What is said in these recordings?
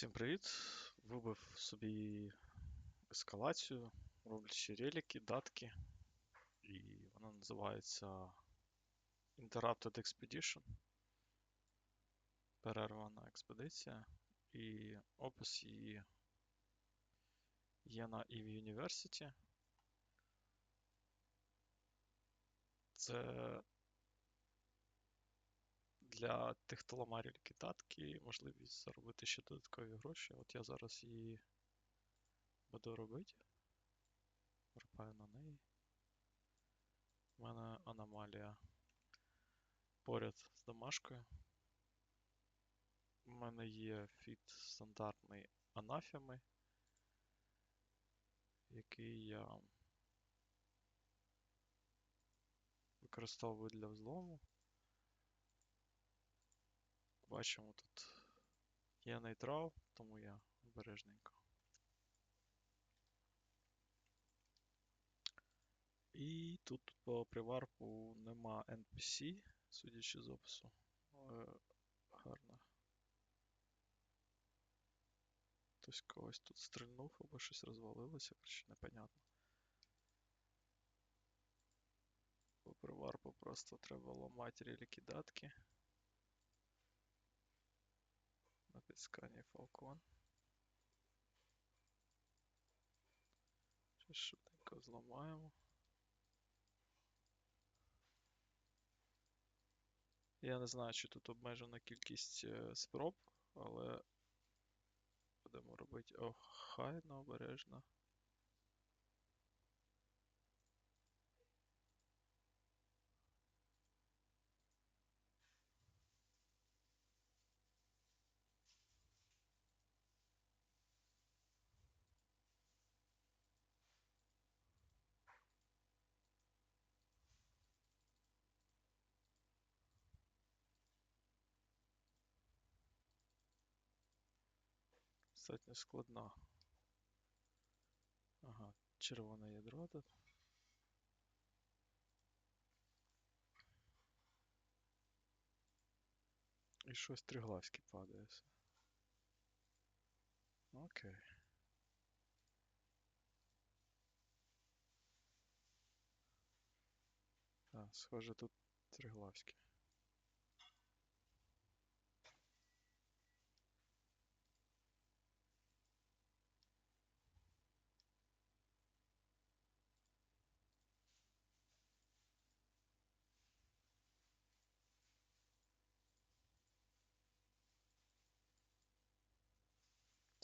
Всім привіт! Вибив собі ескалацію, роблячи реліки, датки. І вона називається Interrupted Expedition. Перервана експедиція. І опис її є на EV University. Це для тих, ламає реліки можливість заробити ще додаткові гроші. От я зараз її буду робити. Верпаю на неї. У мене аномалія поряд з домашкою. У мене є фіт стандартний анафеми, який я використовую для взлому. Бачимо тут є нейтрал, тому я обережненько. І тут по приварку нема NPC, судячи з опису. Але гарно. Хтось когось тут стрільнув або щось розвалилося, коротше, непонятно. По приварку просто треба ламати реліки датки. Підскані Falcon. Щось швиденько зламаємо. Я не знаю, чи тут обмежена кількість спроб, але будемо робити охайно, обережно. Достатньо складна. Ага, червоне ядро тут. І щось триглавське падає. Окей. А, схоже, тут триглавське.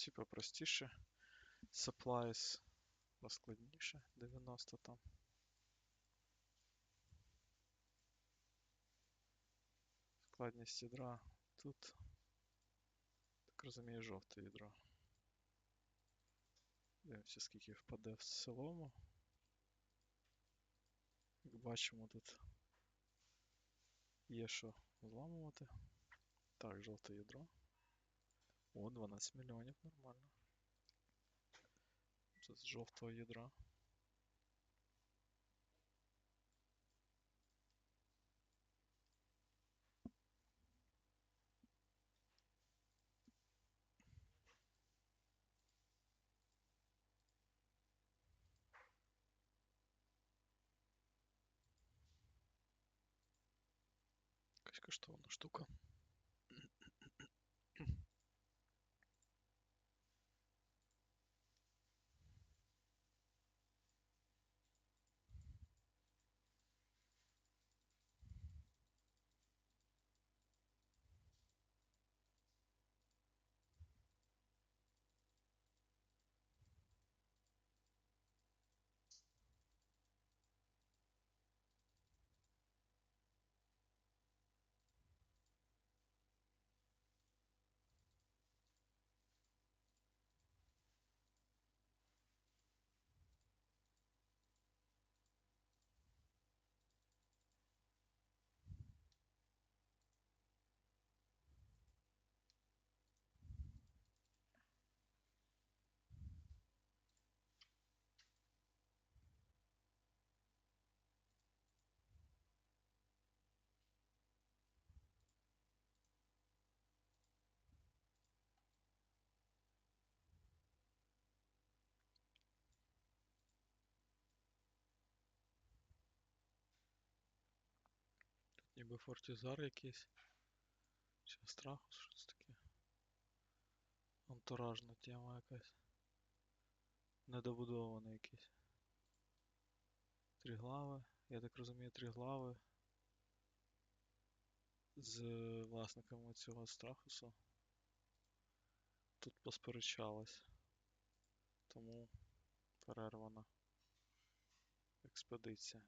Типа простіше. Supplies поскладніше. 90 там. Складність ядра тут. Так розумію, жовте ядро. Дивимося, скільки впаде в цілому. Як бачимо, тут є що зламувати. Так, жовте ядро. О, 12 мільйонів, нормально. Це з жовтого ядра. Якась коштовна штука. Ніби фортізар якийсь. Чи страхус, що це таке? Антуражна тема якась. Недобудований якийсь. Три глави. Я так розумію, три глави. З власниками цього страхусу. Тут посперечались. Тому перервана експедиція.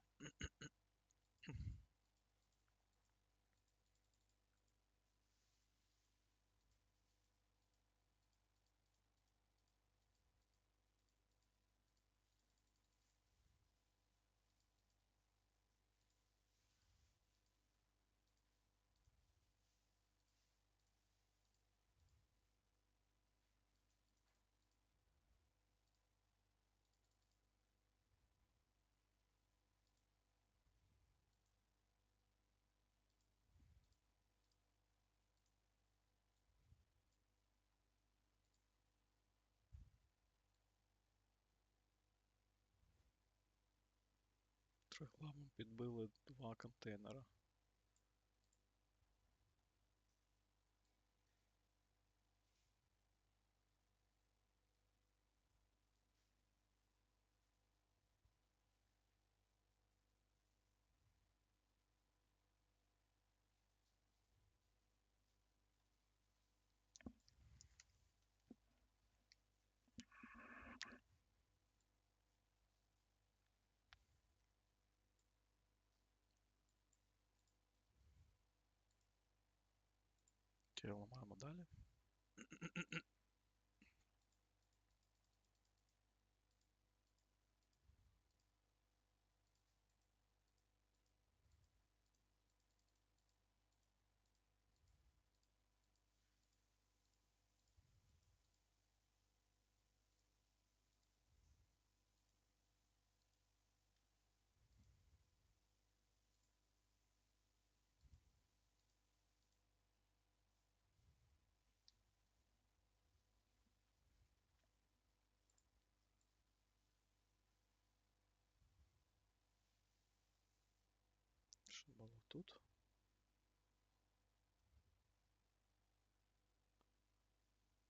Тригламом підбили два контейнера. Окей, ламаємо далі. Що було тут?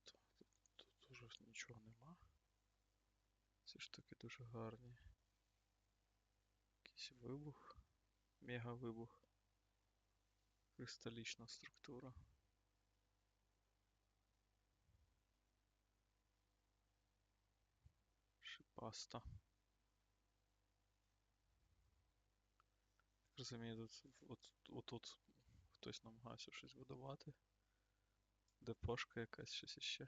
Так, тут, уже нічого нема. Ці штуки дуже гарні. Якийсь вибух. Мега вибух. Кристалічна структура. Шипаста. Розумію, тут от, отут хтось намагався щось будувати. Депошка якась щось іще.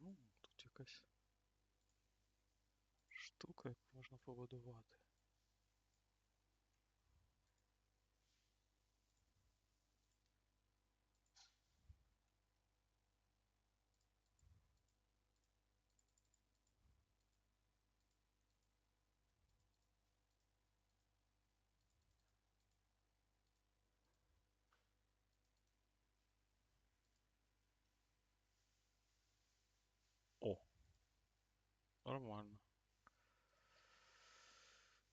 Ну, тут якась штука, яку можна побудувати. Нормально.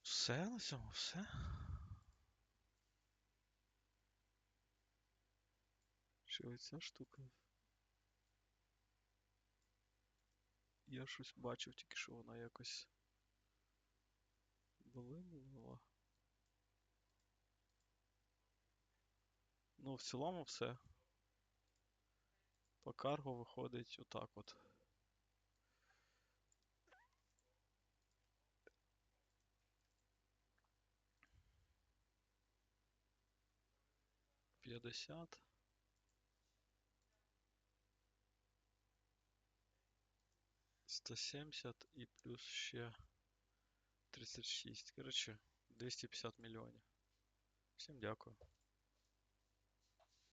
Все на цьому, все. Чи оця штука? Я щось бачив тільки, що вона якось блимнула. Ну, в цілому все. По карго виходить отак от. 150. Сто сімдесят і плюс ще 36. Коротше, 250 мільйонів. Всім дякую.